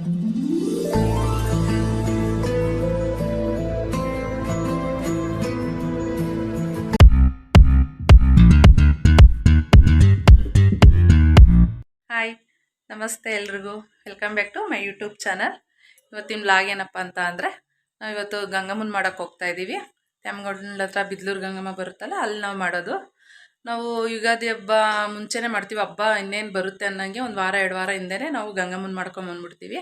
Hi ನಮಸ್ತೆ ಎಲ್ರಿಗೂ. Welcome back to my YouTube channel ಇವತ್ತಿನ ಬ್ಲಾಗ್ ಏನಪ್ಪ ಅಂತ ಅಂದರೆ ನಾವು ಇವತ್ತು ಗಂಗಮ್ಮನ ಮಾಡೋಕ್ಕೆ ಹೋಗ್ತಾ ಇದ್ದೀವಿ ತ್ಯಾಮಗೌಡನ ಹತ್ರ ಬಿದ್ಲೂರು ಗಂಗಮ್ಮ ಬರುತ್ತಲ್ಲ, ಅಲ್ಲಿ ನಾವು ಮಾಡೋದು. ನಾವು ಯುಗಾದಿ ಹಬ್ಬ ಮುಂಚೆನೇ ಮಾಡ್ತೀವಿ, ಹಬ್ಬ ಇನ್ನೇನು ಬರುತ್ತೆ ಅನ್ನೋಂಗೆ ಒಂದು ವಾರ, ಎರಡು ವಾರ ಹಿಂದೆ ನಾವು ಗಂಗಮ್ಮನ ಮಾಡ್ಕೊಂಬಂದ್ಬಿಡ್ತೀವಿ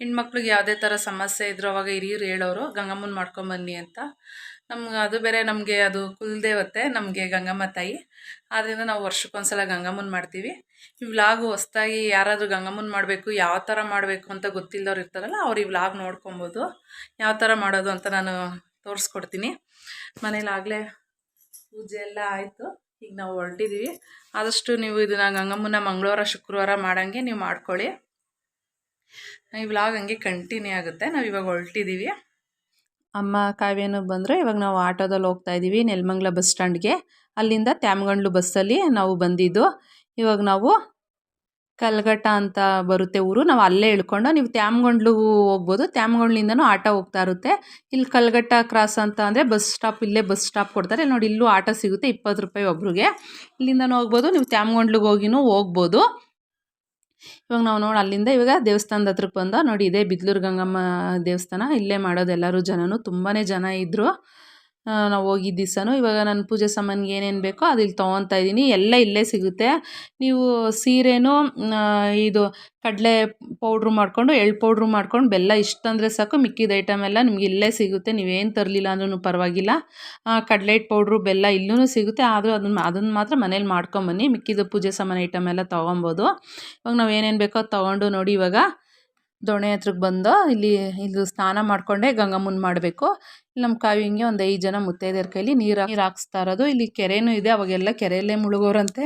ಹೆಣ್ಮಕ್ಳಿಗೆ ಯಾವುದೇ ಥರ ಸಮಸ್ಯೆ ಇದ್ರೂ ಅವಾಗ ಹಿರಿಯರು ಹೇಳೋರು, ಗಂಗಮ್ಮನ ಮಾಡ್ಕೊಂಬನ್ನಿ ಅಂತ. ನಮ್ಗೆ ಅದು ಬೇರೆ, ನಮಗೆ ಅದು ಕುಲದೇವತೆ, ನಮಗೆ ಗಂಗಮ್ಮ ತಾಯಿ. ಆದ್ದರಿಂದ ನಾವು ವರ್ಷಕ್ಕೊಂದ್ಸಲ ಗಂಗಮ್ಮನ ಮಾಡ್ತೀವಿ. ಈ ವ್ಲಾಗು ಹೊಸ್ದಾಗಿ ಯಾರಾದರೂ ಗಂಗಮ್ಮನ ಮಾಡಬೇಕು, ಯಾವ ಥರ ಮಾಡಬೇಕು ಅಂತ ಗೊತ್ತಿಲ್ಲದವ್ರು ಇರ್ತಾರಲ್ಲ, ಅವ್ರು ಈ ವ್ಲಾಗ್ ನೋಡ್ಕೊಬೋದು. ಯಾವ ಥರ ಮಾಡೋದು ಅಂತ ನಾನು ತೋರಿಸ್ಕೊಡ್ತೀನಿ. ಮನೇಲಿ ಆಗಲೇ ಪೂಜೆ ಎಲ್ಲ ಆಯಿತು. ಈಗ ನಾವು ಹೊರಟಿದ್ದೀವಿ ಆದಷ್ಟು ನೀವು ಇದನ್ನ ಗಂಗಮ್ಮನ ಮಂಗಳವಾರ, ಶುಕ್ರವಾರ ಮಾಡೋಂಗೆ ನೀವು ಮಾಡ್ಕೊಳ್ಳಿ. ಈ ವ್ಲಾಗ್ ಹಂಗೆ ಕಂಟಿನ್ಯೂ ಆಗುತ್ತೆ. ನಾವು ಇವಾಗ ಹೊರಟಿದ್ದೀವಿ ಅಮ್ಮ ಕಾವ್ಯನೂ ಬಂದರೆ. ಇವಾಗ ನಾವು ಆಟೋದಲ್ಲಿ ಹೋಗ್ತಾ ಇದ್ದೀವಿ ನೆಲಮಂಗ್ಲ ಬಸ್ ಸ್ಟ್ಯಾಂಡ್ಗೆ. ಅಲ್ಲಿಂದ ತ್ಯಾಮಗಂಡ್ಲು ಬಸ್ಸಲ್ಲಿ ನಾವು ಬಂದಿದ್ದು. ಇವಾಗ ನಾವು ಕಲ್ಗಟ್ಟ ಅಂತ ಬರುತ್ತೆ ಊರು. ನಾವು ಅಲ್ಲೇ ಇಳ್ಕೊಂಡು ನೀವು ತ್ಯಾಮಗೊಂಡ್ಲು ಹೋಗ್ಬೋದು. ತ್ಯಾಮಗೊಂಡ್ಲಿಂದನೂ ಆಟೋ ಹೋಗ್ತಾ ಇರುತ್ತೆ. ಇಲ್ಲಿ ಕಲ್ಗಟ್ಟ ಕ್ರಾಸ್ ಅಂತ ಅಂದರೆ ಬಸ್ ಸ್ಟಾಪ್, ಇಲ್ಲೇ ಬಸ್ ಸ್ಟಾಪ್ ಕೊಡ್ತಾರೆ. ನೋಡಿ, ಇಲ್ಲೂ ಆಟೋ ಸಿಗುತ್ತೆ ಇಪ್ಪತ್ತು ರೂಪಾಯಿ ಒಬ್ರಿಗೆ. ಇಲ್ಲಿಂದನೂ ಹೋಗ್ಬೋದು. ನೀವು ತ್ಯಾಮಗೊಂಡ್ಲಿಗೆ ಹೋಗಿನೂ ಹೋಗ್ಬೋದು. ಇವಾಗ ನಾವು ನೋಡಿ, ಅಲ್ಲಿಂದ ಇವಾಗ ದೇವಸ್ಥಾನದ ಹತ್ರಕ್ಕೆ ಬಂದ. ನೋಡಿ, ಇದೇ ಬಿದ್ಲೂರು ಗಂಗಮ್ಮ ದೇವಸ್ಥಾನ. ಇಲ್ಲೇ ಮಾಡೋದು ಎಲ್ಲರೂ ಜನನೂ ತುಂಬಾ ಜನ ಇದ್ದರು ನಾವು ಹೋಗಿದ್ದ ದಿವಸನೂ ಇವಾಗ ನನ್ನ ಪೂಜೆ ಸಾಮಾನಿಗೆ ಏನೇನು ಬೇಕೋ ಅದು ಇಲ್ಲಿ ತೊಗೊತಾ ಇದ್ದೀನಿ ಎಲ್ಲ ಇಲ್ಲೇ ಸಿಗುತ್ತೆ. ನೀವು ಸೀರೆನೂ ಇದು ಕಡಲೆ ಪೌಡ್ರು ಮಾಡಿಕೊಂಡು, ಎಳ್ಳು ಪೌಡ್ರು ಮಾಡ್ಕೊಂಡು, ಬೆಲ್ಲ ಇಷ್ಟು ತಂದರೆ ಸಾಕು, ಮಿಕ್ಕಿದ ಐಟಮ್ ಎಲ್ಲ ನಿಮ್ಗೆ ಇಲ್ಲೇ ಸಿಗುತ್ತೆ. ನೀವೇನು ತರಲಿಲ್ಲ ಅಂದ್ರೂ ಪರವಾಗಿಲ್ಲ. ಕಡಲೆ ಹಿಟ್ಟು ಪೌಡ್ರು, ಬೆಲ್ಲ ಇಲ್ಲೂ ಸಿಗುತ್ತೆ. ಆದರೂ ಅದನ್ನು ಅದನ್ನು ಮಾತ್ರ ಮನೇಲಿ ಮಾಡ್ಕೊಂಬನ್ನಿ. ಮಿಕ್ಕಿದ ಪೂಜೆ ಸಾಮಾನು ಐಟಮ್ ಎಲ್ಲ ತೊಗೊಬೋದು. ಇವಾಗ ನಾವು ಏನೇನು ಬೇಕೋ ಅದು ತೊಗೊಂಡು ನೋಡಿ ಇವಾಗ. ದೊಣೆ ಹತ್ರಕ್ಕೆ ಬಂದು ಇಲ್ಲಿ ಇದು ಸ್ನಾನ ಮಾಡಿಕೊಂಡೇ ಗಂಗಮ್ಮನ ಮಾಡಬೇಕು. ಇಲ್ಲಿ ನಮ್ಮ ಕಾವಿಂಗೆ ಒಂದು ಐದು ಜನ ಮುತ್ತೈದೆಯರ ಕೈಲಿ ನೀರು ನೀರು ಹಾಕ್ಸ್ತಾ ಇರೋದು. ಇಲ್ಲಿ ಕೆರೆನೂ ಇದೆ, ಅವಾಗೆಲ್ಲ ಕೆರೆಯಲ್ಲೇ ಮುಳುಗೋರಂತೆ.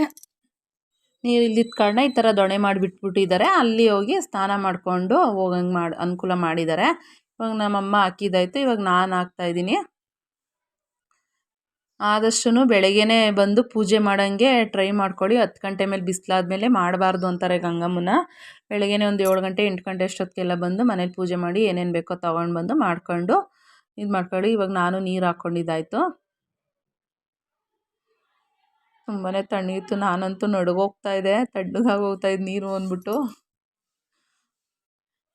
ನೀರು ಇಲ್ಲಿದ್ದ ಕಾರಣ ಈ ಥರ ದೊಣೆ ಮಾಡಿಬಿಟ್ಬಿಟ್ಟಿದ್ದಾರೆ ಅಲ್ಲಿ ಹೋಗಿ ಸ್ನಾನ ಮಾಡಿಕೊಂಡು ಹೋಗಂಗೆ ಮಾಡಿ, ಅನುಕೂಲ ಮಾಡಿದ್ದಾರೆ ಇವಾಗ ನಮ್ಮಮ್ಮ ಹಾಕಿದ್ದಾಯ್ತು ಇವಾಗ ನಾನು ಹಾಕ್ತಾಯಿದ್ದೀನಿ ಆದಷ್ಟು ಬೆಳಗ್ಗೆನೇ ಬಂದು ಪೂಜೆ ಮಾಡೋಂಗೆ ಟ್ರೈ ಮಾಡ್ಕೊಳ್ಳಿ. ಹತ್ತು ಗಂಟೆ ಮೇಲೆ ಬಿಸಿಲಾದ್ಮೇಲೆ ಮಾಡಬಾರ್ದು ಅಂತಾರೆ ಗಂಗಮ್ಮನ. ಬೆಳಗ್ಗೆನೇ ಒಂದು ಏಳು ಗಂಟೆ, ಎಂಟು ಗಂಟೆ ಅಷ್ಟೊತ್ತಿಗೆಲ್ಲ ಬಂದು ಮನೇಲಿ ಪೂಜೆ ಮಾಡಿ ಏನೇನು ಬೇಕೋ ತೊಗೊಂಡು ಬಂದು ಮಾಡ್ಕೊಂಡು ಇದು ಮಾಡ್ಕೊಳ್ಳಿ. ಇವಾಗ ನಾನು ನೀರು ಹಾಕ್ಕೊಂಡಿದ್ದಾಯಿತು ತುಂಬಾ ತಣ್ಣಗಿತ್ತು ನಾನಂತೂ ನಡುಗೋಗ್ತಾ ಇದೆ. ತಣ್ಣಗಾಗಿ ಹೋಗ್ತಾ ಇದ್ದು ನೀರು ಅಂದ್ಬಿಟ್ಟು.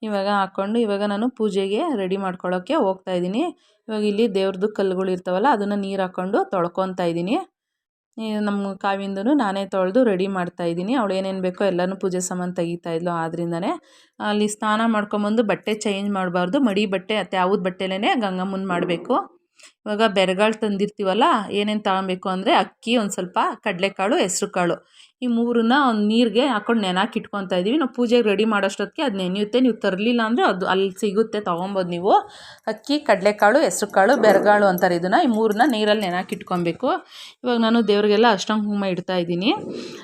ಇವಾಗ ಹಾಕ್ಕೊಂಡು ಇವಾಗ ನಾನು ಪೂಜೆಗೆ ರೆಡಿ ಮಾಡ್ಕೊಳ್ಳೋಕ್ಕೆ ಹೋಗ್ತಾ ಇದ್ದೀನಿ. ಇವಾಗ ಇಲ್ಲಿ ದೇವ್ರದ್ದು ಕಲ್ಲುಗಳು ಇರ್ತಾವಲ್ಲ, ಅದನ್ನು ನೀರು ಹಾಕ್ಕೊಂಡು ತೊಳ್ಕೊತಾ ಇದ್ದೀನಿ. ನಮ್ಮ ಕಾವಿಂದೂ ನಾನೇ ತೊಳೆದು ರೆಡಿ ಮಾಡ್ತಾ ಇದ್ದೀನಿ. ಅವಳು ಏನೇನು ಬೇಕೋ ಎಲ್ಲನೂ ಪೂಜೆ ಸಾಮಾನು ತೆಗಿತಾ ಇದ್ಲು ಆದ್ರಿಂದನೇ. ಅಲ್ಲಿ ಸ್ನಾನ ಮಾಡ್ಕೊಂಬಂದು ಬಟ್ಟೆ ಚೇಂಜ್ ಮಾಡಬಾರ್ದು. ಮಡಿ ಬಟ್ಟೆ ಯಾವ್ದು ಬಟ್ಟೆಲೇ ಗಂಗಮ್ಮನ ಮಾಡಬೇಕು. ಇವಾಗ ಬೆರಗಾಳು ತಂದಿರ್ತೀವಲ್ಲ, ಏನೇನು ತಗೊಬೇಕು ಅಂದರೆ ಅಕ್ಕಿ, ಒಂದು ಸ್ವಲ್ಪ ಕಡಲೆಕಾಳು ಹೆಸ್ರು ಕಾಳು ಈ ಮೂರನ್ನ ಒಂದು ನೀರಿಗೆ ಹಾಕ್ಕೊಂಡು ನೆನಕ್ಕೆ ಇಟ್ಕೊತಾ ಇದ್ದೀವಿ ನಾವು ಪೂಜೆಗೆ ರೆಡಿ ಮಾಡೋಷ್ಟೊತ್ತಿಗೆ ಅದು ನೆನೆಯುತ್ತೆ. ನೀವು ತರಲಿಲ್ಲ ಅಂದರೆ ಅದು ಅಲ್ಲಿ ಸಿಗುತ್ತೆ, ತೊಗೊಬೋದು ನೀವು. ಅಕ್ಕಿ, ಕಡಲೆಕಾಳು ಹೆಸ್ರು ಕಾಳು ಬೆರಗಾಳು ಅಂತಾರೆ ಇದನ್ನು. ಈ ಮೂರನ್ನ ನೀರಲ್ಲಿ ನೆನಕ್ಕೆ ಇಟ್ಕೊಬೇಕು. ಇವಾಗ ನಾನು ದೇವರಿಗೆಲ್ಲ ಅಷ್ಟಂಗ ಹೂಮ ಇಡ್ತಾ ಇದ್ದೀನಿ.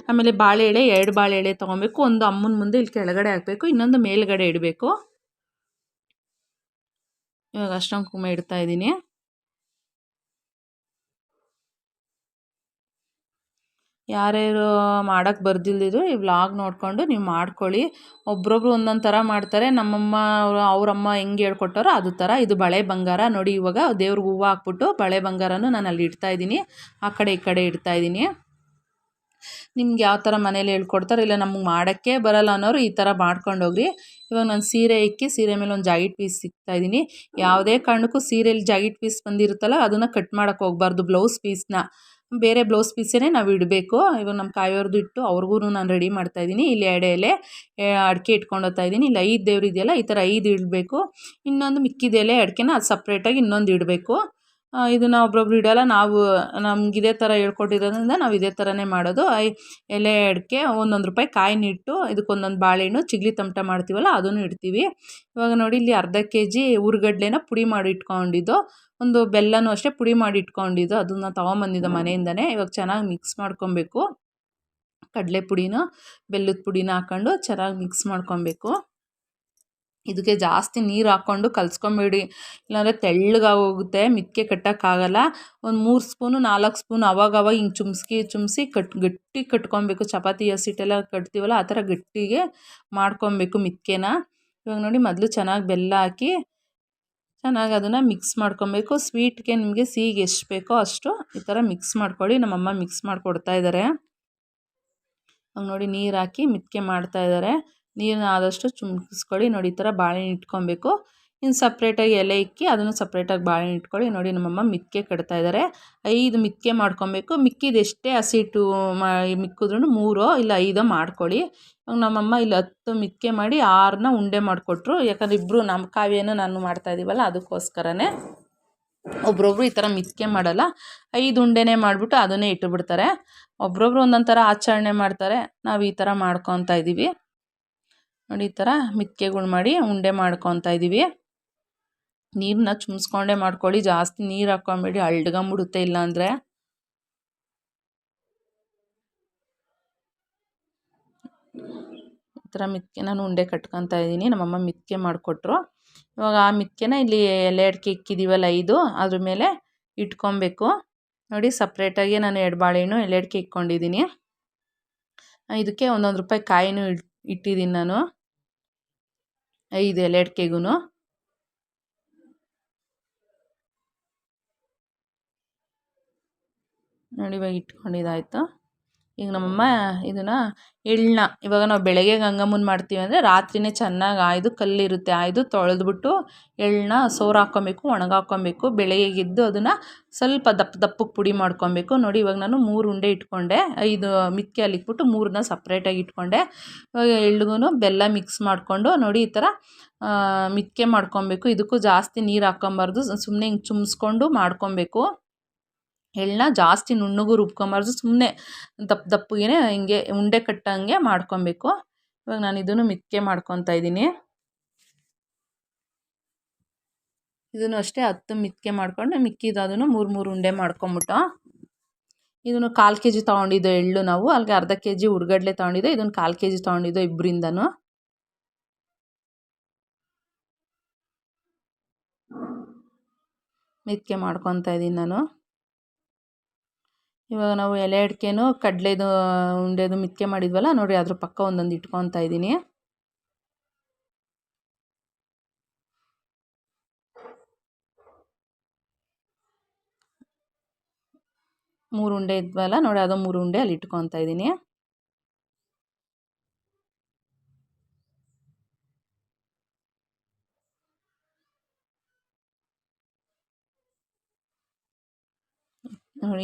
ಆಮೇಲೆ ಬಾಳೆ ಎಳೆ ಎರಡು ಬಾಳೆ ಎಳೆ ತೊಗೊಬೇಕು. ಒಂದು ಅಮ್ಮನ ಮುಂದೆ ಇಲ್ಲಿ ಕೆಳಗಡೆ ಹಾಕಬೇಕು. ಇನ್ನೊಂದು ಮೇಲ್ಗಡೆ ಇಡಬೇಕು. ಇವಾಗ ಅಷ್ಟಂಗ ಇಡ್ತಾ ಇದ್ದೀನಿ. ಯಾರ್ಯಾರು ಮಾಡೋಕ್ಕೆ ಬರ್ದಿಲ್ದಿದ್ರು ಈ ವ್ಲಾಗ್ ನೋಡಿಕೊಂಡು ನೀವು ಮಾಡ್ಕೊಳ್ಳಿ. ಒಬ್ರೊಬ್ರು ಒಂದೊಂದು ಥರ ಮಾಡ್ತಾರೆ. ನಮ್ಮಮ್ಮ ಅವರು, ಅವರಮ್ಮ ಹೆಂಗೆ ಹೇಳ್ಕೊಟ್ಟಾರೋ ಅದು ಥರ ಇದು ಬಳೆ ಬಂಗಾರ. ನೋಡಿ ಇವಾಗ ದೇವ್ರಿಗೆ ಹೂವು ಹಾಕ್ಬಿಟ್ಟು ಬಳೆ ಬಂಗಾರನೂ ನಾನು ಅಲ್ಲಿ ಇಡ್ತಾಯಿದ್ದೀನಿ ಆ ಕಡೆ ಈ ಕಡೆ ಇಡ್ತಾಯಿದ್ದೀನಿ ನಿಮ್ಗೆ ಯಾವ ಥರ ಮನೇಲಿ ಹೇಳ್ಕೊಡ್ತಾರೆ ಇಲ್ಲ ನಮಗೆ ಮಾಡೋಕ್ಕೆ ಬರಲ್ಲ ಅನ್ನೋರು ಈ ಥರ ಮಾಡ್ಕೊಂಡು ಹೋಗ್ರಿ ಇವಾಗ ನಾನು ಸೀರೆ ಇಕ್ಕಿ, ಸೀರೆ ಮೇಲೆ ಒಂದು ಜಾಗಿಟ್ ಪೀಸ್ ಇದ್ದೀನಿ. ಯಾವುದೇ ಕಾರಣಕ್ಕೂ ಸೀರೆಯಲ್ಲಿ ಜಾಗಿಟ್ ಪೀಸ್ ಬಂದಿರುತ್ತಲ್ಲ, ಅದನ್ನು ಕಟ್ ಮಾಡೋಕ್ಕೆ ಹೋಗ್ಬಾರ್ದು ಬ್ಲೌಸ್ ಪೀಸ್ನ ಬೇರೆ ಬ್ಲೌಸ್ ಪೀಸೇ ನಾವು ಇಡಬೇಕು. ಇವಾಗ ನಮ್ಮ ಕಾಯೋರ್ದು ಇಟ್ಟು ಅವ್ರಿಗೂ ನಾನು ರೆಡಿ ಮಾಡ್ತಾಯಿದ್ದೀನಿ ಇಲ್ಲಿ ಎಡೆ ಎಲೆ ಅಡಿಕೆ ಇಟ್ಕೊಂಡು ಹೋಗ್ತಾ ಇದ್ದೀನಿ. ಇಲ್ಲಿ ಐದು ದೇವ್ರು ಇದೆಯಲ್ಲ ಈ ಥರ ಐದು ಇಡಬೇಕು. ಇನ್ನೊಂದು ಮಿಕ್ಕಿದೆಲೆ ಅಡಿಕೆನ ಅದು ಸಪ್ರೇಟಾಗಿ ಇನ್ನೊಂದು ಇಡಬೇಕು. ಇದನ್ನು ಒಬ್ಬೊಬ್ರು ಇಡೋಲ್ಲ ನಾವು, ನಮ್ಗೆ ಇದೇ ಥರ ಹೇಳ್ಕೊಟ್ಟಿರೋದ್ರಿಂದ ನಾವು ಇದೇ ಥರನೇ ಮಾಡೋದು. ಐ, ಎಲೆ, ಅಡಿಕೆ, ಒಂದೊಂದು ರೂಪಾಯಿ ಕಾಯಿನ ಇಟ್ಟು ಇದಕ್ಕೊಂದೊಂದು ಬಾಳೆಹಣ್ಣು, ಚಿಗ್ಲಿ ತಮಟ ಮಾಡ್ತೀವಲ್ಲ, ಅದನ್ನು ಇಡ್ತೀವಿ. ಇವಾಗ ನೋಡಿ, ಇಲ್ಲಿ ಅರ್ಧ ಕೆ ಜಿ ಹುರ್ಗಡ್ಲೆನ ಪುಡಿ ಮಾಡಿ ಇಟ್ಕೊಂಡಿದ್ದು. ಒಂದು ಬೆಲ್ಲನೂ ಅಷ್ಟೇ ಪುಡಿ ಮಾಡಿ ಇಟ್ಕೊಂಡಿದ್ದು. ಅದನ್ನು ತೊಗೊಂಬಂದಿದ್ದು ಮನೆಯಿಂದನೇ ಇವಾಗ ಚೆನ್ನಾಗಿ ಮಿಕ್ಸ್ ಮಾಡ್ಕೊಬೇಕು. ಕಡಲೆ ಪುಡಿನ, ಬೆಲ್ಲದ ಪುಡಿನ ಹಾಕ್ಕೊಂಡು ಚೆನ್ನಾಗಿ ಮಿಕ್ಸ್ ಮಾಡ್ಕೊಬೇಕು. ಇದಕ್ಕೆ ಜಾಸ್ತಿ ನೀರು ಹಾಕ್ಕೊಂಡು ಕಲಿಸ್ಕೊಂಬೇಡಿ. ಇಲ್ಲಾಂದರೆ ತೆಳ್ಳಗಾಗೋಗುತ್ತೆ ಮಿಕ್ಕೆ ಕಟ್ಟೋಕ್ಕಾಗಲ್ಲ. ಒಂದು ಮೂರು ಸ್ಪೂನು, ನಾಲ್ಕು ಸ್ಪೂನ್ ಅವಾಗ ಅವಾಗ ಹಿಂಗೆ ಚುಮ್ಸ್ಕಿ, ಚುಮ್ಸಿ ಕಟ್, ಗಟ್ಟಿ ಕಟ್ಕೊಬೇಕು. ಚಪಾತಿ ಹಸಿಟ್ಟೆಲ್ಲ ಕಟ್ತೀವಲ್ಲ, ಆ ಥರ ಗಟ್ಟಿಗೆ ಮಾಡ್ಕೊಬೇಕು ಮಿಕ್ಕೆನ. ಇವಾಗ ನೋಡಿ ಮೊದಲು ಚೆನ್ನಾಗಿ ಬೆಲ್ಲ ಹಾಕಿ ಚೆನ್ನಾಗಿ ಅದನ್ನು ಮಿಕ್ಸ್ ಮಾಡ್ಕೊಬೇಕು. ಸ್ವೀಟ್ಗೆ ನಿಮಗೆ ಸಿಹಿಗೆ ಎಷ್ಟು ಬೇಕೋ ಅಷ್ಟು ಈ ಥರ ಮಿಕ್ಸ್ ಮಾಡ್ಕೊಳ್ಳಿ. ನಮ್ಮಮ್ಮ ಮಿಕ್ಸ್ ಮಾಡಿಕೊಡ್ತಾ ಇದ್ದಾರೆ ನೋಡಿ ನೀರು ಹಾಕಿ ಮಿಕ್ಕೆ ಮಾಡ್ತಾಯಿದ್ದಾರೆ ನೀರನ್ನ ಆದಷ್ಟು ಚುಮ್ಕಿಸ್ಕೊಳ್ಳಿ. ನೋಡಿ, ಈ ಥರ ಬಾಳೆಹಣ್ಣು ಇಟ್ಕೊಬೇಕು. ಇನ್ನು ಸಪ್ರೇಟಾಗಿ ಎಲೆ ಇಕ್ಕಿ, ಅದನ್ನು ಸಪ್ರೇಟಾಗಿ ಬಾಳೆಹಣ್ಣು ಇಟ್ಕೊಳ್ಳಿ. ನೋಡಿ, ನಮ್ಮಮ್ಮ ಮಿಕ್ಕೆ ಕಟ್ತಾ ಇದ್ದಾರೆ. ಐದು ಮಿಕ್ಕೆ ಮಾಡ್ಕೊಬೇಕು. ಮಿಕ್ಕಿದ ಎಷ್ಟೇ ಹಸಿಟ್ಟು ಮಾ ಮಿಕ್ಕಿದ್ರೂ ಮೂರೋ ಇಲ್ಲ ಐದೋ ಮಾಡ್ಕೊಳ್ಳಿ. ಇವಾಗ ನಮ್ಮಮ್ಮ ಇಲ್ಲಿ ಹತ್ತು ಮಿಕ್ಕೆ ಮಾಡಿ ಆರನ್ನ ಉಂಡೆ ಮಾಡಿಕೊಟ್ರು. ಯಾಕಂದ್ರೆ ಇಬ್ಬರು ನಮ್ಮ ಕಾವ್ಯನೂ ನಾನು ಮಾಡ್ತಾ ಇದ್ದೀವಲ್ಲ, ಅದಕ್ಕೋಸ್ಕರನೇ. ಒಬ್ರೊಬ್ರು ಈ ಥರ ಮಿತ್ಕೆ ಮಾಡಲ್ಲ. ಐದು ಉಂಡೆನೇ ಮಾಡಿಬಿಟ್ಟು ಅದನ್ನೇ ಇಟ್ಟುಬಿಡ್ತಾರೆ ಒಬ್ರೊಬ್ರು ಒಂದೊಂದು ಥರ ಆಚರಣೆ ಮಾಡ್ತಾರೆ. ನಾವು ಈ ಥರ ಮಾಡ್ಕೊತಾ ಇದ್ದೀವಿ. ನೋಡಿ ಈ ಥರ ಮಿತ್ಕೆಗಳು ಮಾಡಿ ಉಂಡೆ ಮಾಡ್ಕೊತಾ ಇದ್ದೀವಿ ನೀರನ್ನ ಚುಮ್ಸ್ಕೊಂಡೆ ಮಾಡ್ಕೊಳ್ಳಿ, ಜಾಸ್ತಿ ನೀರು ಹಾಕ್ಕೊಂಬೇಡಿ ಅಳ್ಡ್ಗಂಬಿಡುತ್ತೆ ಇಲ್ಲಾಂದರೆ. ಈ ಥರ ಮಿತ್ಕೆ ನಾನು ಉಂಡೆ ಕಟ್ಕೊತಾ ಇದ್ದೀನಿ ನಮ್ಮಮ್ಮ ಮಿತ್ಕೆ ಮಾಡಿಕೊಟ್ರು. ಇವಾಗ ಆ ಮಿತ್ಕೆನ ಇಲ್ಲಿ ಎಲೆ ಅಡಿಕೆ ಇಕ್ಕಿದ್ದೀವಲ್ಲ ಐದು, ಅದ್ರ ಮೇಲೆ ಇಟ್ಕೊಬೇಕು. ನೋಡಿ ಸಪ್ರೇಟಾಗಿ ನಾನು ಎರಡು ಬಾಳೆಹಣ್ಣು ಎಲೆ ಅಡಿಕೆ ಇಕ್ಕೊಂಡಿದ್ದೀನಿ ಇದಕ್ಕೆ ಒಂದೊಂದು ರೂಪಾಯಿ ಕಾಯಿನೂ ಇಟ್ಟಿದ್ದೀನಿ ನಾನು. ಐದು ಎಲೆ ಅಡಿಕೆಗೂ ನೋಡಿ ಇವಾಗ ಇಟ್ಕೊಂಡಿದ್ದಾಯ್ತು ಈಗ ನಮ್ಮಮ್ಮ ಇದನ್ನು ಎಳ್ಳನ್ನ ಇವಾಗ ನಾವು ಬೆಳಗ್ಗೆ ಗಂಗಮ್ಮನ ಮಾಡ್ತೀವಿ ಅಂದರೆ ರಾತ್ರಿಯೇ ಚೆನ್ನಾಗಿ ಆಯ್ದು ಕಲ್ಲಿರುತ್ತೆ, ಆಯ್ದು ತೊಳೆದ್ಬಿಟ್ಟು ಎಳ್ಳನ್ನ ಸೋರು ಹಾಕ್ಕೊಬೇಕು ಒಣಗಾಕ್ಕೊಬೇಕು ಬೆಳಗ್ಗೆ ಎದ್ದು ಅದನ್ನು ಸ್ವಲ್ಪ ದಪ್ಪ ದಪ್ಪಕ್ಕೆ ಪುಡಿ ಮಾಡ್ಕೊಬೇಕು. ನೋಡಿ ಇವಾಗ ನಾನು ಮೂರು ಉಂಡೆ ಇಟ್ಕೊಂಡೆ, ಐದು ಮಿಕ್ಕಿ ಅಲ್ಲಿಕ್ಬಿಟ್ಟು ಮೂರನ್ನ ಸಪ್ರೇಟಾಗಿ ಇಟ್ಕೊಂಡೆ. ಇವಾಗ ಎಳ್ಳಿಗೂ ಬೆಲ್ಲ ಮಿಕ್ಸ್ ಮಾಡಿಕೊಂಡು ನೋಡಿ ಈ ಥರ ಮಿಕ್ಕೆ ಮಾಡ್ಕೊಬೇಕು. ಇದಕ್ಕೂ ಜಾಸ್ತಿ ನೀರು ಹಾಕ್ಕೊಬಾರ್ದು ಸುಮ್ಮನೆ ಹಿಂಗೆ ಚುಮ್ಸ್ಕೊಂಡು ಮಾಡ್ಕೊಬೇಕು. ಎಳ್ಳನ್ನ ಜಾಸ್ತಿ ನುಣ್ಣಗೂ ರುಬ್ಕೊಂಬಾರ್ದು ಸುಮ್ಮನೆ ದಪ್ಪ ದಪ್ಪಗೆ ಹಿಂಗೆ ಉಂಡೆ ಕಟ್ಟಂಗೆ ಮಾಡ್ಕೊಬೇಕು. ಇವಾಗ ನಾನು ಇದನ್ನು ಮಿಕ್ಕೆ ಮಾಡ್ಕೊತಾ ಇದ್ದೀನಿ. ಇದನ್ನು ಅಷ್ಟೇ ಹತ್ತು ಮಿಕ್ಕೆ ಮಾಡ್ಕೊಂಡು, ಮಿಕ್ಕಿದ್ದು ಅದನ್ನು ಮೂರು ಮೂರು ಉಂಡೆ ಮಾಡ್ಕೊಂಬಿಟ್ಟು. ಇದನ್ನು ಕಾಲು ಕೆ ಜಿ ತೊಗೊಂಡಿದ್ದು ಎಳ್ಳು ನಾವು ಅಲ್ಲಿಗೆ ಅರ್ಧ ಕೆ ಜಿ ಹುರ್ಗಡ್ಲೆ ತೊಗೊಂಡಿದ್ದು, ಇದನ್ನು ಕಾಲು ಕೆ ಜಿ ತೊಗೊಂಡಿದ್ದು ಇಬ್ಬರಿಂದನೂ ಮಿಕ್ಕೆ ಮಾಡ್ಕೊತಾ ಇದ್ದೀನಿ ನಾನು. ಇವಾಗ ನಾವು ಎಲೆ ಅಡಿಕೆನೂ ಕಡಲೆದು, ಉಂಡೆದು ಮಿತ್ಕೆ ಮಾಡಿದ್ವಲ್ಲ, ನೋಡಿ ಅದ್ರ ಪಕ್ಕ ಒಂದೊಂದು ಇಟ್ಕೊತಾ ಇದ್ದೀನಿ. ಮೂರು ಉಂಡೆ ಇದ್ವಲ್ಲ, ನೋಡಿ ಅದು ಮೂರು ಉಂಡೆ ಅಲ್ಲಿ ಇಟ್ಕೊತಾ ಇದ್ದೀನಿ.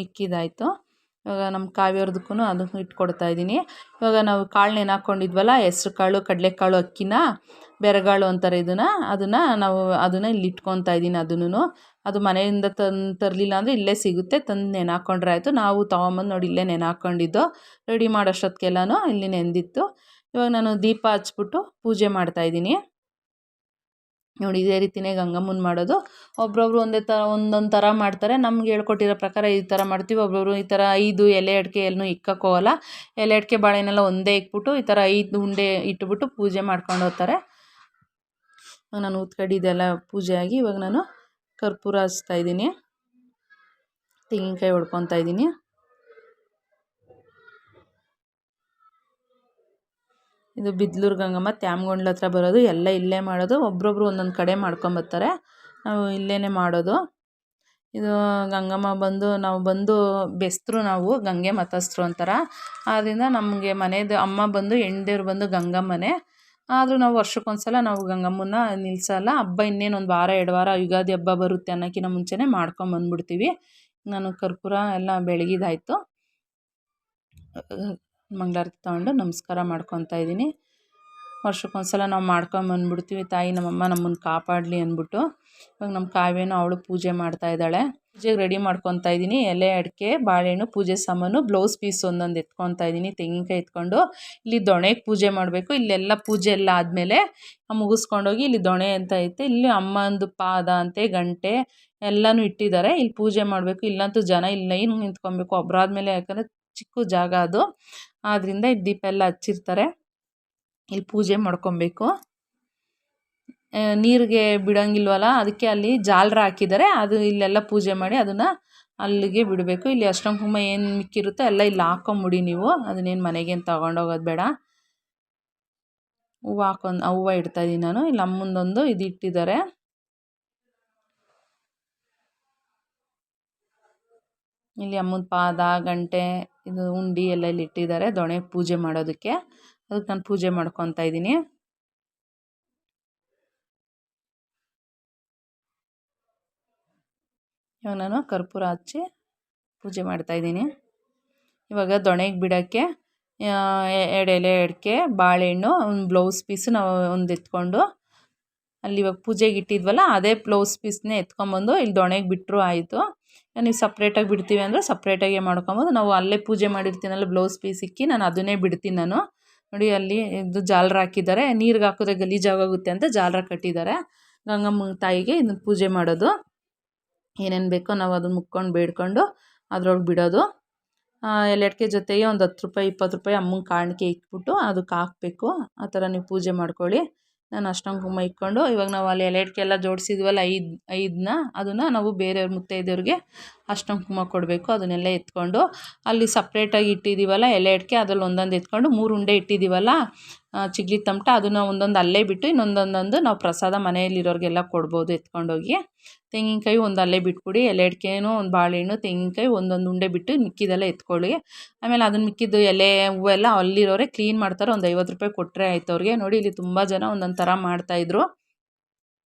ಇಕ್ಕಿದಾಯಿತು. ಇವಾಗ ನಮ್ಮ ಕಾವ್ಯವ್ರದಕ್ಕೂ ಅದು ಇಟ್ಕೊಡ್ತಾ ಇದ್ದೀನಿ. ಇವಾಗ ನಾವು ಕಾಳು ನೆನೆ ಹಾಕ್ಕೊಂಡಿದ್ವಲ್ಲ ಹೆಸ್ರು ಕಾಳು, ಕಡಲೆಕಾಳು, ಅಕ್ಕಿನ, ಬೆರಗಾಳು ಅಂತಾರೆ ಇದನ್ನು. ಅದನ್ನು ನಾವು ಅದನ್ನು ಇಲ್ಲಿ ಇಟ್ಕೊತಾ ಇದ್ದೀನಿ ಅದನ್ನು ಅದು ಮನೆಯಿಂದ ತಂದು ತರಲಿಲ್ಲ ಅಂದರೆ ಇಲ್ಲೇ ಸಿಗುತ್ತೆ, ತಂದು ನೆನೆ ಹಾಕೊಂಡ್ರೆ ಆಯಿತು. ನಾವು ತೊಗೊಂಬಂದು ನೋಡಿ ಇಲ್ಲೇ ನೆನೆ ಹಾಕ್ಕೊಂಡಿದ್ದು ರೆಡಿ ಮಾಡೋಷ್ಟೊತ್ತಿಗೆಲ್ಲನೂ ಇಲ್ಲಿ ನೆಂದಿತ್ತು. ಇವಾಗ ನಾನು ದೀಪ ಹಚ್ಬಿಟ್ಟು ಪೂಜೆ ಮಾಡ್ತಾಯಿದ್ದೀನಿ ನೋಡಿ, ಇದೇ ರೀತಿಯೇ ಗಂಗಮ್ಮನ ಮಾಡೋದು. ಒಬ್ಬೊಬ್ರು ಒಂದೇ ಥರ ಒಂದೊಂದು ಥರ ಮಾಡ್ತಾರೆ. ನಮ್ಗೆ ಹೇಳ್ಕೊಟ್ಟಿರೋ ಪ್ರಕಾರ ಈ ಥರ ಮಾಡ್ತೀವಿ. ಒಬ್ಬೊಬ್ರು ಈ ಥರ ಐದು ಎಲೆ ಅಡಿಕೆ ಎಲ್ಲೂ ಇಕ್ಕೋಲ್ಲ ಎಲೆ ಅಡಿಕೆ ಬಾಳೆನೆಲ್ಲ ಒಂದೇ ಇಕ್ಬಿಟ್ಟು ಈ ಥರ ಐದು ಉಂಡೆ ಇಟ್ಬಿಟ್ಟು ಪೂಜೆ ಮಾಡ್ಕೊಂಡು ಹೋಗ್ತಾರೆ. ನಾನು ಊದ್ಕಡ್ಡಿದೆಲ್ಲ ಪೂಜೆ ಆಗಿ ಇವಾಗ ನಾನು ಕರ್ಪೂರ ಹಚ್ತಾ ಇದ್ದೀನಿ. ತೆಂಗಿನಕಾಯಿ ಹೊಡ್ಕೊತಾ ಇದ್ದೀನಿ. ಇದು ಬಿದ್ಲೂರು ಗಂಗಮ್ಮ ತ್ಯಾಮಗೊಂಡ್ಲ ಹತ್ರ ಬರೋದು. ಎಲ್ಲ ಇಲ್ಲೇ ಮಾಡೋದು. ಒಬ್ರೊಬ್ರು ಒಂದೊಂದು ಕಡೆ ಮಾಡ್ಕೊಂಬರ್ತಾರೆ ನಾವು ಇಲ್ಲೇ ಮಾಡೋದು. ಇದು ಗಂಗಮ್ಮ ಬಂದು, ನಾವು ಬಂದು ಬೆಸ್ತರು ನಾವು, ಗಂಗೆ ಮತಸ್ಥರು ಅಂತಾರೆ ಆದ್ದರಿಂದ ನಮಗೆ ಮನೆದು ಅಮ್ಮ ಬಂದು, ಹೆಣ್ದೇವ್ರು ಬಂದು ಗಂಗಮ್ಮನೆ. ಆದರೂ ನಾವು ವರ್ಷಕ್ಕೊಂದ್ಸಲ ನಾವು ಗಂಗಮ್ಮನ ನಿಲ್ಲಿಸಲ್ಲ ಹಬ್ಬ ಇನ್ನೇನು ಒಂದು ವಾರ, ಎರಡು ವಾರ ಯುಗಾದಿ ಹಬ್ಬ ಬರುತ್ತೆ ಅನ್ನೋಕ್ಕಿಂತ ಮುಂಚೆನೇ ಮಾಡ್ಕೊಂಬಂದ್ಬಿಡ್ತೀವಿ ನಾನು ಕರ್ಪೂರ ಎಲ್ಲ ಬೆಳಗಿದಾಯಿತು. ಮಂಗಳಾರತಿ ತೊಗೊಂಡು ನಮಸ್ಕಾರ ಮಾಡ್ಕೊತಾ ಇದ್ದೀನಿ. ವರ್ಷಕ್ಕೊಂದ್ಸಲ ನಾವು ಮಾಡ್ಕೊಂಬಂದ್ಬಿಡ್ತೀವಿ ತಾಯಿ ನಮ್ಮಮ್ಮ ನಮ್ಮನ್ನು ಕಾಪಾಡಲಿ ಅಂದ್ಬಿಟ್ಟು. ಇವಾಗ ನಮ್ಮ ಕಾವ್ಯನೂ ಅವಳು ಪೂಜೆ ಮಾಡ್ತಾ ಇದ್ದಾಳೆ. ಪೂಜೆಗೆ ರೆಡಿ ಮಾಡ್ಕೊತಾ ಇದ್ದೀನಿ. ಎಲೆ, ಅಡಿಕೆ, ಬಾಳೆಹಣ್ಣು, ಪೂಜೆ ಸಾಮಾನು ಬ್ಲೌಸ್ ಪೀಸ್ ಒಂದೊಂದು ಎತ್ಕೊತಾ ಇದ್ದೀನಿ. ತೆಂಗಿನಕಾಯಿ ಎತ್ಕೊಂಡು. ಇಲ್ಲಿ ದೊಣೆಗೆ ಪೂಜೆ ಮಾಡಬೇಕು. ಇಲ್ಲೆಲ್ಲ ಪೂಜೆ ಎಲ್ಲ ಆದಮೇಲೆ ಮುಗಿಸ್ಕೊಂಡೋಗಿ ಇಲ್ಲಿ ದೊಣೆ ಅಂತ ಐತೆ. ಇಲ್ಲಿ ಅಮ್ಮಂದು ಪಾದ ಅಂತೆ, ಗಂಟೆ ಎಲ್ಲನೂ ಇಟ್ಟಿದ್ದಾರೆ. ಇಲ್ಲಿ ಪೂಜೆ ಮಾಡಬೇಕು. ಇಲ್ಲಂತೂ ಜನ ಇಲ್ಲಿ ಲೈನ್ ನಿಂತ್ಕೊಬೇಕು. ಒಬ್ಬರಾದ್ಮೇಲೆ ಯಾಕಂದರೆ ಚಿಕ್ಕ ಜಾಗ ಅದು. ಆದ್ದರಿಂದ ಈ ದೀಪ ಎಲ್ಲ ಹಚ್ಚಿರ್ತಾರೆ. ಇಲ್ಲಿ ಪೂಜೆ ಮಾಡ್ಕೊಬೇಕು. ನೀರಿಗೆ ಬಿಡೋಂಗಿಲ್ವಲ್ಲ, ಅದಕ್ಕೆ ಅಲ್ಲಿ ಜಾಲರ ಹಾಕಿದ್ದಾರೆ. ಅದು ಇಲ್ಲೆಲ್ಲ ಪೂಜೆ ಮಾಡಿ ಅದನ್ನು ಅಲ್ಲಿಗೆ ಬಿಡಬೇಕು. ಇಲ್ಲಿ ಅಷ್ಟೊಂದು ಕುಂಭ ಏನು ಮಿಕ್ಕಿರುತ್ತೋ ಎಲ್ಲ ಇಲ್ಲಿ ಹಾಕೊಂಬಿಡಿ ನೀವು. ಅದನ್ನೇನು ಮನೆಗೇನು ತೊಗೊಂಡೋಗೋದು ಬೇಡ. ಹೂವು ಹಾಕೊಂಡು, ಹೂವು ಇಡ್ತಾಯಿದ್ದೀನಿ ನಾನು. ಇಲ್ಲಿ ಅಮ್ಮಂದೊಂದು ಇದು ಇಟ್ಟಿದ್ದಾರೆ ಇಲ್ಲಿ ಅಮ್ಮನ ಪಾದ, ಗಂಟೆ, ಇದು ಉಂಡೆ ಎಲ್ಲ ಇಲ್ಲಿ ಇಟ್ಟಿದ್ದಾರೆ, ದೊಣೆ ಪೂಜೆ ಮಾಡೋದಕ್ಕೆ. ಅದಕ್ಕೆ ನಾನು ಪೂಜೆ ಮಾಡ್ಕೊತಾ ಇದ್ದೀನಿ. ಇವಾಗ ನಾನು ಕರ್ಪೂರ ಹಚ್ಚಿ ಪೂಜೆ ಮಾಡ್ತಾಯಿದ್ದೀನಿ ಇವಾಗ ದೊಣೆಗೆ ಬಿಡೋಕ್ಕೆ ಎರಡು ಎಲೆ ಎಡಕೆ ಬಾಳೆಹಣ್ಣು, ಒಂದು ಬ್ಲೌಸ್ ಪೀಸ್ ನಾವು ಒಂದು ಎತ್ಕೊಂಡು, ಅಲ್ಲಿ ಇವಾಗ ಪೂಜೆಗೆ ಇಟ್ಟಿದ್ವಲ್ಲ, ಅದೇ ಬ್ಲೌಸ್ ಪೀಸ್ನೇ ಎತ್ಕೊಂಬಂದು ಇಲ್ಲಿ ದೊಣೆಗೆ ಬಿಟ್ಟರೂ ಆಯಿತು. ನೀವು ಸಪ್ರೇಟಾಗಿ ಬಿಡ್ತೀವಿ ಅಂದರೆ ಸಪ್ರೇಟಾಗೆ ಮಾಡ್ಕೊಬೋದು. ನಾವು ಅಲ್ಲೇ ಪೂಜೆ ಮಾಡಿರ್ತೀನಲ್ಲ ಬ್ಲೌಸ್ ಪೀಸ್ ಇಕ್ಕಿ ನಾನು ಅದನ್ನೇ ಬಿಡ್ತೀನಿ ನಾನು. ನೋಡಿ, ಅಲ್ಲಿ ಇದು ಜಾಲರ ಹಾಕಿದ್ದಾರೆ. ನೀರಿಗೆ ಹಾಕಿದ್ರೆ ಗಲೀಜಾಗೋಗುತ್ತೆ ಅಂತ ಜಾಲರ ಕಟ್ಟಿದ್ದಾರೆ. ಗಂಗಮ್ಮ ತಾಯಿಗೆ ಇದನ್ನ ಪೂಜೆ ಮಾಡೋದು. ಏನೇನು ಬೇಕೋ ನಾವು ಅದನ್ನು ಮುಕ್ಕೊಂಡು ಬೇಡ್ಕೊಂಡು ಅದ್ರೊಳಗೆ ಬಿಡೋದು. ಎಲೆ ಜೊತೆಗೆ ಒಂದು ಹತ್ತು ರೂಪಾಯಿ, ಇಪ್ಪತ್ತು ರೂಪಾಯಿ ಅಮ್ಮಂಗೆ ಕಾಣಿಕೆ ಇಟ್ಬಿಟ್ಟು ಅದಕ್ಕೆ ಹಾಕಬೇಕು. ಆ ಥರ ನೀವು ಪೂಜೆ ಮಾಡ್ಕೊಳ್ಳಿ. ನಾನು ಅಷ್ಟೊಂದು ಕುಂಕುಮ ಇಟ್ಕೊಂಡು ಇವಾಗ ನಾವು ಅಲ್ಲಿ ಎಲೆ ಅಡಿಕೆ ಎಲ್ಲ ಜೋಡಿಸಿದ್ವಲ್ಲ ಐದು ಐದನ್ನ ಅದನ್ನು ನಾವು ಬೇರೆಯವ್ರ ಮುತ್ತೈದೆಯವ್ರಿಗೆ ಅರ್ಶಿನ ಕುಂಕುಮ ಕೊಡಬೇಕು, ಅದನ್ನೆಲ್ಲ ಎತ್ಕೊಂಡು ಅಲ್ಲಿ ಸಪ್ರೇಟಾಗಿ ಇಟ್ಟಿದ್ದೀವಲ್ಲ, ಎಲೆ ಅಡಿಕೆ ಅದ್ರಲ್ಲಿ ಒಂದೊಂದು ಎತ್ಕೊಂಡು ಮೂರು ಉಂಡೆ ಇಟ್ಟಿದ್ದೀವಲ್ಲ ಚಿಗ್ಲಿ ತಮಟ ಅದನ್ನು ಒಂದೊಂದು ಅಲ್ಲೇ ಬಿಟ್ಟು ಇನ್ನೊಂದೊಂದೊಂದು ನಾವು ಪ್ರಸಾದ ಮನೆಯಲ್ಲಿರೋರಿಗೆಲ್ಲ ಕೊಡ್ಬೋದು ಎತ್ಕೊಂಡೋಗಿ. ತೆಂಗಿನಕಾಯಿ ಒಂದು ಅಲ್ಲೇ ಬಿಟ್ಬಿಡಿ, ಎಲೆ ಅಡಿಕೆನೂ ಒಂದು ಬಾಳೆಹಣ್ಣು, ತೆಂಗಿನಕಾಯಿ ಒಂದೊಂದು ಉಂಡೆ ಬಿಟ್ಟು ಮಿಕ್ಕಿದೆಲ್ಲ ಎತ್ಕೊಳ್ಳಿ. ಆಮೇಲೆ ಅದನ್ನು ಮಿಕ್ಕಿದ್ದು ಎಲೆ, ಹೂವೆಲ್ಲ ಅಲ್ಲಿರೋರೆ ಕ್ಲೀನ್ ಮಾಡ್ತಾರೆ, ಒಂದು ಐವತ್ತು ರೂಪಾಯಿ ಕೊಟ್ಟರೆ ಆಯ್ತು ಅವ್ರಿಗೆ. ನೋಡಿ ಇಲ್ಲಿ ತುಂಬ ಜನ ಒಂದೊಂದು ಥರ ಮಾಡ್ತಾಯಿದ್ರು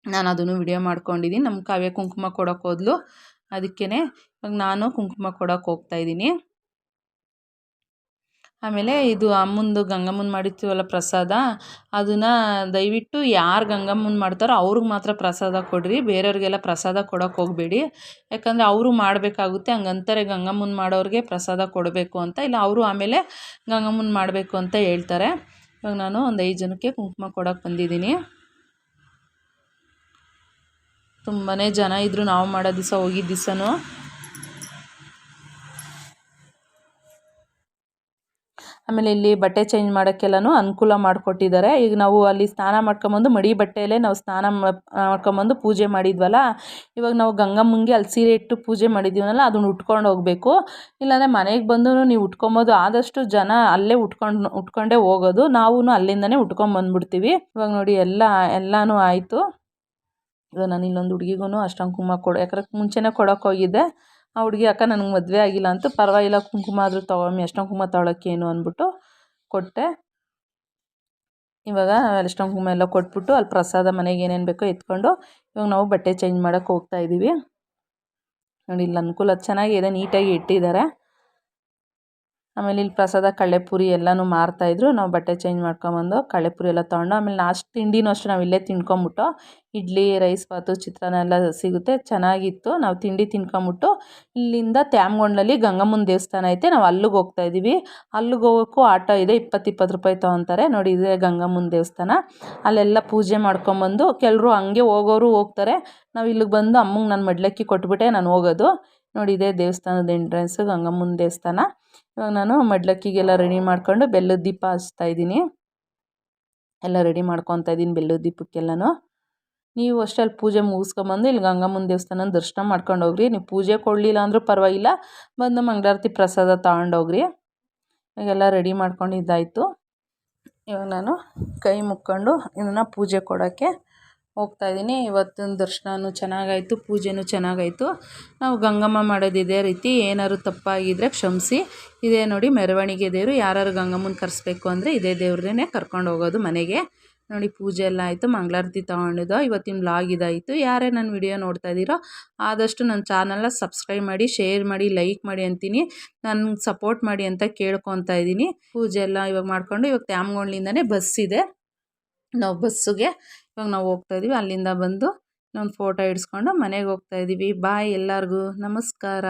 ನಾನು ಅದನ್ನು ವಿಡಿಯೋ ಮಾಡ್ಕೊಂಡಿದ್ದೀನಿ ನಮ್ಮ ಕಾವ್ಯ ಕುಂಕುಮ ಕೊಡೋಕೆ ಹೋದ್ಲು ಅದಕ್ಕೇ ಇವಾಗ ನಾನು ಕುಂಕುಮ ಕೊಡೋಕೆ ಹೋಗ್ತಾಯಿದ್ದೀನಿ ಆಮೇಲೆ ಇದು ಅಮ್ಮಂದು ಗಂಗಮ್ಮನ ಮಾಡಿರ್ತೀವಲ್ಲ ಪ್ರಸಾದ, ಅದನ್ನು ದಯವಿಟ್ಟು ಯಾರು ಗಂಗಮ್ಮನ ಮಾಡ್ತಾರೋ ಅವ್ರಿಗೆ ಮಾತ್ರ ಪ್ರಸಾದ ಕೊಡಿರಿ, ಬೇರೆಯವ್ರಿಗೆಲ್ಲ ಪ್ರಸಾದ ಕೊಡೋಕೆ ಹೋಗಬೇಡಿ. ಯಾಕಂದರೆ ಅವರು ಮಾಡಬೇಕಾಗುತ್ತೆ, ಹಂಗಂತಾರೆ ಗಂಗಮ್ಮನ ಮಾಡೋರಿಗೆ ಪ್ರಸಾದ ಕೊಡಬೇಕು ಅಂತ, ಇಲ್ಲ ಅವರು ಆಮೇಲೆ ಗಂಗಮ್ಮನ ಮಾಡಬೇಕು ಅಂತ ಹೇಳ್ತಾರೆ. ಇವಾಗ ನಾನು ಒಂದು ಐದು ಜನಕ್ಕೆ ಕುಂಕುಮ ಕೊಡೋಕೆ ಬಂದಿದ್ದೀನಿ. ತುಂಬಾ ಜನ ಇದ್ದರು ನಾವು ಮಾಡೋ ದಿವಸ ಹೋಗಿದ್ದ ದಿವಸನೂ. ಆಮೇಲೆ ಇಲ್ಲಿ ಬಟ್ಟೆ ಚೇಂಜ್ ಮಾಡೋಕ್ಕೆಲ್ಲನೂ ಅನುಕೂಲ ಮಾಡಿಕೊಟ್ಟಿದ್ದಾರೆ. ಈಗ ನಾವು ಅಲ್ಲಿ ಸ್ನಾನ ಮಾಡ್ಕೊಂಬಂದು ಮಡಿ ಬಟ್ಟೆಯಲ್ಲೇ ನಾವು ಸ್ನಾನ ಮಾಡ್ಕೊಂಬಂದು ಪೂಜೆ ಮಾಡಿದ್ವಲ್ಲ, ಇವಾಗ ನಾವು ಗಂಗಮ್ಮಂಗೆ ಅಲ್ಲಿ ಸೀರೆ ಇಟ್ಟು ಪೂಜೆ ಮಾಡಿದ್ದೀವಲ್ಲ ಅದನ್ನು ಉಟ್ಕೊಂಡು ಹೋಗಬೇಕು. ಇಲ್ಲಾಂದರೆ ಮನೆಗೆ ಬಂದು ನೀವು ಉಟ್ಕೊಂಬೋದು, ಆದಷ್ಟು ಜನ ಅಲ್ಲೇ ಉಟ್ಕೊಂಡು, ಉಟ್ಕೊಂಡೇ ಹೋಗೋದು. ನಾವು ಅಲ್ಲಿಂದನೇ ಉಟ್ಕೊಂಬಂದ್ಬಿಡ್ತೀವಿ. ಇವಾಗ ನೋಡಿ ಎಲ್ಲ, ಎಲ್ಲನೂ ಆಯಿತು. ಇವಾಗ ನಾನು ಇಲ್ಲೊಂದು ಹುಡುಗಿಗೂ ಅಷ್ಟೊಂದು ಕುಂಕುಮ ಕೊಡು, ಯಾಕಂದ್ರೆ ಮುಂಚೆನೇ ಕೊಡೋಕೆ ಹೋಗಿದ್ದೆ. ಆ ಹುಡುಗಿ, ಅಕ್ಕ, ನನಗೆ ಮದುವೆ ಆಗಿಲ್ಲ ಅಂತ ಪರವಾಗಿಲ್ಲ, ಕುಂಕುಮ ಆದರೂ ತೊಗೊಮ್ಮಿ ಅಷ್ಟೊಂದು ಕುಂಕುಮ ತೊಗೊಳಕ್ಕೇನು ಅಂದ್ಬಿಟ್ಟು ಕೊಟ್ಟೆ. ಇವಾಗ ಅಷ್ಟೊಂದು ಕುಂಕುಮ ಎಲ್ಲ ಕೊಟ್ಬಿಟ್ಟು ಅಲ್ಲಿ ಪ್ರಸಾದ ಮನೆಗೆ ಏನೇನು ಬೇಕೋ ಎತ್ಕೊಂಡು ಇವಾಗ ನಾವು ಬಟ್ಟೆ ಚೇಂಜ್ ಮಾಡೋಕ್ಕೆ ಹೋಗ್ತಾ ಇದ್ದೀವಿ ನೋಡಿ, ಇಲ್ಲಿ ಅನುಕೂಲ ಚೆನ್ನಾಗಿದೆ, ನೀಟಾಗಿ ಇಟ್ಟಿದ್ದಾರೆ. ಆಮೇಲೆ ಇಲ್ಲಿ ಪ್ರಸಾದ ಕಳೆಪುರಿ ಎಲ್ಲನೂ ಮಾರ್ತಾಯಿದ್ರು ನಾವು ಬಟ್ಟೆ ಚೇಂಜ್ ಮಾಡ್ಕೊಂಬಂದು ಕಳೆಪುರಿ ಎಲ್ಲ ತೊಗೊಂಡು ಆಮೇಲೆ ಲಾಸ್ಟ್ ತಿಂಡಿನೂ ಅಷ್ಟೇ ನಾವು ಇಲ್ಲೇ ತಿನ್ಕೊಂಬಿಟ್ಟು ಇಡ್ಲಿ ರೈಸ್ ಬಾತು, ಚಿತ್ರಾನ್ನ ಎಲ್ಲ ಸಿಗುತ್ತೆ. ಚೆನ್ನಾಗಿತ್ತು. ನಾವು ತಿಂಡಿ ತಿನ್ಕೊಂಬಿಟ್ಟು ಇಲ್ಲಿಂದ ತ್ಯಾಮ್ಗೊಂಡಲ್ಲಿ ಗಂಗಮ್ಮನ ದೇವಸ್ಥಾನ ಐತೆ. ನಾವು ಅಲ್ಲಿಗೆ ಹೋಗ್ತಾ ಇದ್ದೀವಿ ಅಲ್ಲಿಗೆ ಹೋಗೋಕ್ಕೂ ಆಟೋ ಇದೆ. ಇಪ್ಪತ್ತು ಇಪ್ಪತ್ತು ರೂಪಾಯಿ ತೊಗೊತಾರೆ. ನೋಡಿ, ಇದೇ ಗಂಗಮ್ಮನ ದೇವಸ್ಥಾನ. ಅಲ್ಲೆಲ್ಲ ಪೂಜೆ ಮಾಡ್ಕೊಂಬಂದು ಕೆಲವರು ಹಂಗೆ ಹೋಗೋರು ಹೋಗ್ತಾರೆ. ನಾವು ಇಲ್ಲಿಗೆ ಬಂದು ಅಮ್ಮಂಗೆ ನಾನು ಮಡ್ಲಕ್ಕಿ ಕೊಟ್ಬಿಟ್ಟೆ, ನಾನು ಹೋಗೋದು. ನೋಡಿ ಇದೇ ದೇವಸ್ಥಾನದ ಎಂಟ್ರೆನ್ಸ್ ಗಂಗಮ್ಮನ ದೇವಸ್ಥಾನ. ಇವಾಗ ನಾನು ಮಡ್ಲಕ್ಕಿಗೆಲ್ಲ ರೆಡಿ ಮಾಡ್ಕೊಂಡು ಬೆಲ್ಲದ ದೀಪ ಹಚ್ತಾ ಇದ್ದೀನಿ. ಎಲ್ಲ ರೆಡಿ ಮಾಡ್ಕೊತಾ ಇದ್ದೀನಿ ಬೆಲ್ಲದ ದೀಪಕ್ಕೆಲ್ಲನೂ. ನೀವು ಅಷ್ಟೇ ಅಲ್ಲಿ ಪೂಜೆ ಮುಗಿಸ್ಕೊಂಬಂದು ಇಲ್ಲಿ ಗಂಗಮ್ಮನ ದೇವಸ್ಥಾನ ದರ್ಶನ ಮಾಡ್ಕೊಂಡು ಹೋಗ್ರಿ. ನೀವು ಪೂಜೆ ಕೊಡಲಿಲ್ಲ ಅಂದರೂ ಪರವಾಗಿಲ್ಲ. ಬಂದು ಮಂಗಳಾರತಿ ಪ್ರಸಾದ ತಗೊಂಡೋಗ್ರಿ. ಇವಾಗೆಲ್ಲ ರೆಡಿ ಮಾಡ್ಕೊಂಡಿದ್ದಾಯಿತು ಇವಾಗ ನಾನು ಕೈ ಮುಕ್ಕೊಂಡು ಇದನ್ನು ಪೂಜೆ ಕೊಡೋಕ್ಕೆ ಹೋಗ್ತಾಯಿದ್ದೀನಿ ಇವತ್ತಿನ ದರ್ಶನವೂ ಚೆನ್ನಾಗಾಯಿತು, ಪೂಜೆನೂ ಚೆನ್ನಾಗಾಯಿತು. ನಾವು ಗಂಗಮ್ಮ ಮಾಡೋದು ಇದೇ ರೀತಿ. ಏನಾದ್ರು ತಪ್ಪಾಗಿದ್ದರೆ ಕ್ಷಮಿಸಿ. ಇದೇ ನೋಡಿ ಮೆರವಣಿಗೆ ದೇವರು. ಯಾರು ಗಂಗಮ್ಮನ ಕರೆಸ್ಬೇಕು ಅಂದರೆ ಇದೇ ದೇವ್ರನ್ನೇ ಕರ್ಕೊಂಡು ಹೋಗೋದು ಮನೆಗೆ. ನೋಡಿ ಪೂಜೆ ಎಲ್ಲ ಆಯಿತು, ಮಂಗಳಾರತಿ ತೊಗೊಂಡಿದ್ದೋ. ಇವತ್ತಿನ ಬ್ಲಾಗ್ ಇದಾಯಿತು. ಯಾರೇ ನನ್ನ ವಿಡಿಯೋ ನೋಡ್ತಾ ಇದ್ದೀರೋ, ಆದಷ್ಟು ನನ್ನ ಚಾನಲ್ನ ಸಬ್ಸ್ಕ್ರೈಬ್ ಮಾಡಿ ಶೇರ್ ಮಾಡಿ ಲೈಕ್ ಮಾಡಿ ಅಂತೀನಿ. ನನಗೆ ಸಪೋರ್ಟ್ ಮಾಡಿ ಅಂತ ಕೇಳ್ಕೊತಾ ಇದ್ದೀನಿ. ಪೂಜೆ ಎಲ್ಲ ಇವಾಗ ಮಾಡಿಕೊಂಡು, ಇವಾಗ ತ್ಯಾಮಗೊಂಡ್ಲಿಂದನೇ ಬಸ್ ಇದೆ. ನಾವು ಬಸ್ಸಿಗೆ ಇವಾಗ ನಾವು ಹೋಗ್ತಾ ಇದ್ದೀವಿ. ಅಲ್ಲಿಂದ ಬಂದು ನಮ್ಮ ಫೋಟೋ ಇಡ್ಸ್ಕೊಂಡು ಮನೆಗೆ ಹೋಗ್ತಾ ಇದ್ದೀವಿ. ಬಾಯ್ ಎಲ್ಲರಿಗೂ. ನಮಸ್ಕಾರ.